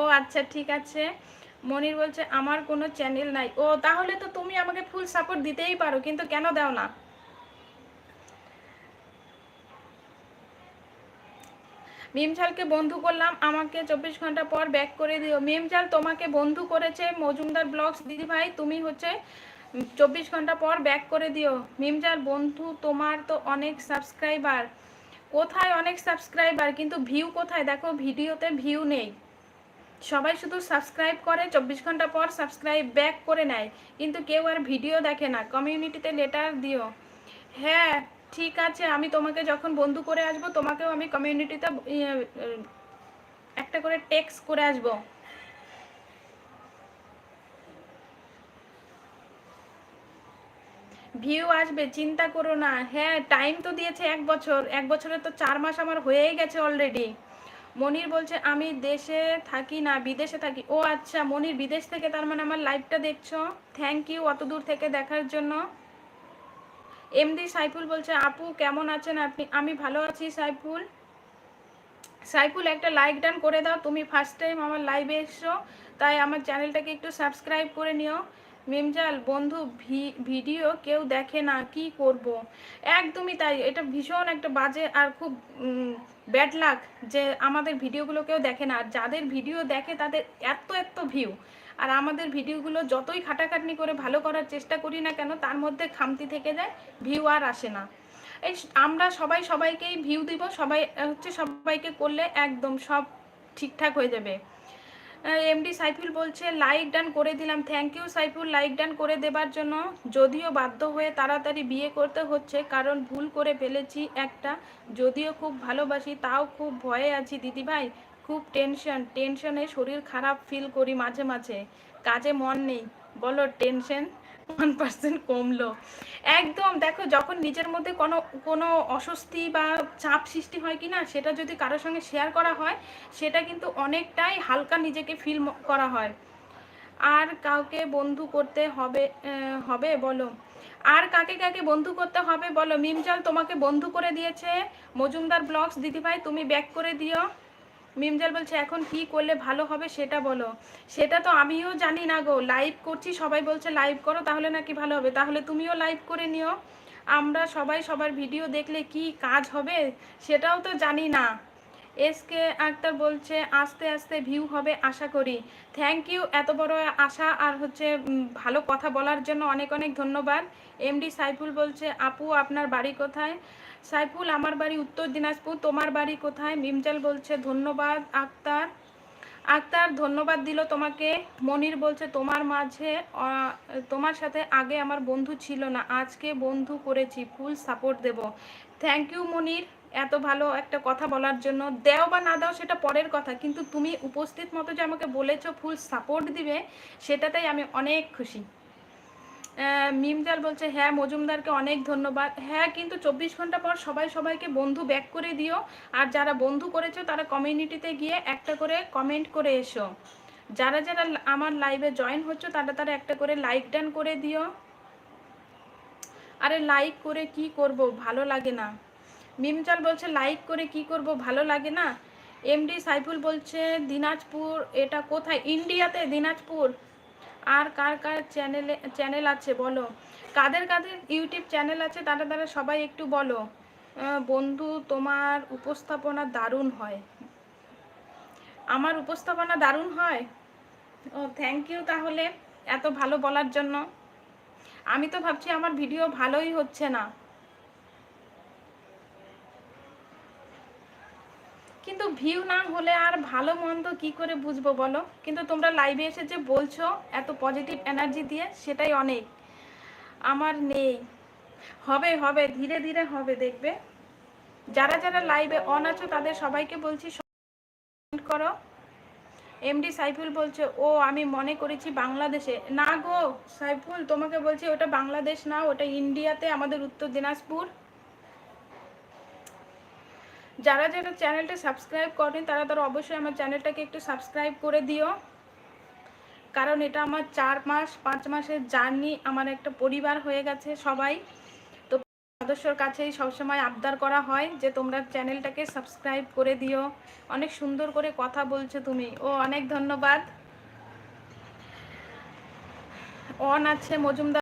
ও আচ্ছা ঠিক আছে। মনির বলছে, আমার কোনো চ্যানেল নাই। ও, তাহলে তো তুমি আমাকে ফুল সাপোর্ট দিতেই পারো, কিন্তু কেন দাও না? মিমঝালকে বন্ধু করলাম, আমাকে চব্বিশ ঘণ্টা পর ব্যাক করে দিও। মিমঝাল তোমাকে বন্ধু করেছে মজুমদার ব্লগস, দিদি ভাই, তুমি হচ্ছে চব্বিশ ঘণ্টা পর ব্যাক করে দিও। মিমঝাল বন্ধু, তোমার তো অনেক সাবস্ক্রাইবার কোথায় অনেক সাবস্ক্রাইবার কিন্তু ভিউ কোথায়? দেখো, ভিডিওতে ভিউ নেই। সবাই শুধু সাবস্ক্রাইব করে চব্বিশ ঘণ্টা পর সাবস্ক্রাইব ব্যাক করে নেয়। কিন্তু কেউ আর ভিডিও দেখে না। কমিউনিটিতে লেটার দিও। হ্যাঁ ঠিক আছে আমি তোমাকে যখন বন্ধু করে আসব তোমাকেও আমি কমিউনিটিতে ইয়ে, একটা করে টেক্সট করে আসব। ভিউ আসবে চিন্তা করো না। হ্যাঁ টাইম তো দিয়েছে এক বছর। এক বছরে তো চার মাস আমার হয়েই গেছে অলরেডি মনির বলছে, আমি দেশে থাকি না, বিদেশে থাকি। ও আচ্ছা মনির, বিদেশ থেকে তার মানে আমার লাইভটা দেখছ? থ্যাংক ইউ অত দূর থেকে দেখার জন্য। এমডি সাইফুল বলছে, আপু, কেমন আছেন আপনি? আমি ভালো আছি সাইফুল। সাইফুল, একটা লাইক ডান করে দাও। তুমি ফার্স্ট টাইম আমার লাইভে এসছো, তাই আমার চ্যানেলটাকে একটু সাবস্ক্রাইব করে নিও। মিমজাল, বন্ধু ভিডিও কেউ দেখে না, কি করব। একদমই তাই, এটা ভীষণ একটা বাজে আর খুব ব্যাড লাক যে আমাদের ভিডিওগুলো কেউ দেখে না। আর যাদের ভিডিও দেখে তাদের এত এত ভিউ আর আমাদের ভিডিওগুলো যতই খাটাখাটনি করে ভালো করার চেষ্টা করি না কেন, তার মধ্যে খামতি থেকে যায় ভিউ আর আসে না। এই আমরা সবাই সবাইকেই ভিউ দিব, সবাই, হচ্ছে সবাইকে করলে একদম সব ঠিকঠাক হয়ে যাবে। এমডি সাইফুল বলছে লাইক ডান করে দিলাম। Thank you Saiful. Like done করে দেবার জন্য যদিও বাধ্য হয়ে তাড়াতাড়ি বিয়ে করতে হচ্ছে, কারণ ভুল করে ফেলেছি একটা। যদিও খুব ভালোবাসি, তাও খুব ভয়ে আছি। দিদিভাই, খুব টেনশন টেনশনে শরীর খারাপ ফিল করি মাঝে মাঝে। কাজে মন নেই। বলো টেনশন ওয়ান পার্সেন্ট কমলো। একদম, দেখো, যখন নিজের মধ্যে কোনো কোনো অস্বস্তি বা চাপ সৃষ্টি হয় কি না সেটা যদি কারোর সঙ্গে শেয়ার করা হয়, সেটা কিন্তু অনেকটাই হালকা নিজেকে ফিল করা হয়। আর কাউকে বন্ধু করতে হবে হবে, বলো। আর কাকে কাকে বন্ধু করতে হবে, বলো। মিমজাল তোমাকে বন্ধু করে দিয়েছে। মজুমদার ব্লগস, দিদিভাই, তুমি ব্যাক করে দিও। মিমজাল বলছে, এখন কি করলে ভালো হবে সেটা বলো। সেটা তো আমিও জানি না গো। লাইভ করছি, সবাই বলছে লাইভ করো, তাহলে নাকি ভালো হবে। তাহলে তুমিও লাইভ করে নিও। আমরা সবাই সবার ভিডিও দেখলে কি কাজ হবে সেটাও তো জানি না। এসকে আক্তার বলছে, আস্তে আস্তে ভিউ হবে, আশা করি। থ্যাংক ইউ এত বড় আশা, আর হচ্ছে ভালো কথা বলার জন্য অনেক অনেক ধন্যবাদ। এমডি সাইফুল বলছে, আপু, আপনার বাড়ি কোথায়? সাইফুল, আমার বাড়ি উত্তর দিনাজপুর, তোমার বাড়ি কোথায়? মিমজাল বলছে, ধন্যবাদ, আক্তার। আক্তার ধন্যবাদ দিল তোমাকে। মনির বলছে, তোমার মাঝে তোমার সাথে আগে আমার বন্ধু ছিল না, আজকে বন্ধু করেছি full support Dev. Thank you Monir. এত ভালো একটা কথা বলার জন্য, দেও বা না দাও সেটা পরের কথা। কিন্তু তুমি উপস্থিত মতো যে আমাকে বলেছ ফুল সাপোর্ট দিবে, সেটাতেই আমি অনেক খুশি। মিমজাল বলছে হ্যাঁ মজুমদারকে অনেক ধন্যবাদ। হ্যাঁ কিন্তু চব্বিশ ঘণ্টা পর সবাই সবাইকে বন্ধু ব্যাক করে দিও। আর যারা বন্ধু করেছ, তারা কমিউনিটিতে গিয়ে একটা করে কমেন্ট করে এসো। যারা যারা আমার লাইভে জয়েন হচ্ছে, তারা তারা একটা করে লাইক ডান করে দিও। আরে লাইক করে কি করব? ভালো লাগে না। মিমজাল বলছে লাইক করে কি করব? ভালো লাগে না? এমডি সাইফুল বলছে, দিনাজপুর, এটা কোথায়? ইন্ডিয়াতে দিনাজপুর? আর কার কার চ্যানেলে, চ্যানেল আছে বলো? কাদের কাদের ইউটিউব চ্যানেল আছে তারা তারা সবাই একটু বলো। বন্ধু, তোমার উপস্থাপনা দারুণ হয়। আমার উপস্থাপনা দারুণ হয়? ও থ্যাংক ইউ তাহলে, এত ভালো বলার জন্য। আমি তো ভাবছি আমার ভিডিও ভালোই হচ্ছে না। কিন্তু ভিউ না হলে আর ভালো মন্দ কি করে বুঝব বলো? কিন্তু তোমরা লাইভে এসে যে বলছো, এত পজিটিভ এনার্জি দিয়ে, সেটাই অনেক। আমার নেই। হবে হবে, ধীরে ধীরে হবে, দেখবে। যারা যারা লাইভে অন আছো, তাদের সবাইকে বলছি করো। এমডি সাইফুল বলছে, ও, আমি মনে করেছি বাংলাদেশে। না গো, সাইফুল, তোমাকে বলছি, ওটা বাংলাদেশ না, ওটা ইন্ডিয়াতে আমাদের উত্তর দিনাজপুর। যারা যারা চ্যানেলটা সাবস্ক্রাইব করেন, তারা তারা অবশ্যই আমার চ্যানেলটাকে একটু সাবস্ক্রাইব করে দিও। কারণ এটা আমার চার মাস, পাঁচ মাসের জার্নি, আমার একটা পরিবার হয়ে গেছে সবাই। তো সদস্যর কাছেই সবসময় আবদার করা হয় যে তোমরা চ্যানেলটাকে সাবস্ক্রাইব করে দিও। অনেক সুন্দর করে কথা বলছো তুমি। ও, অনেক ধন্যবাদ। অন আছে মজুমদার।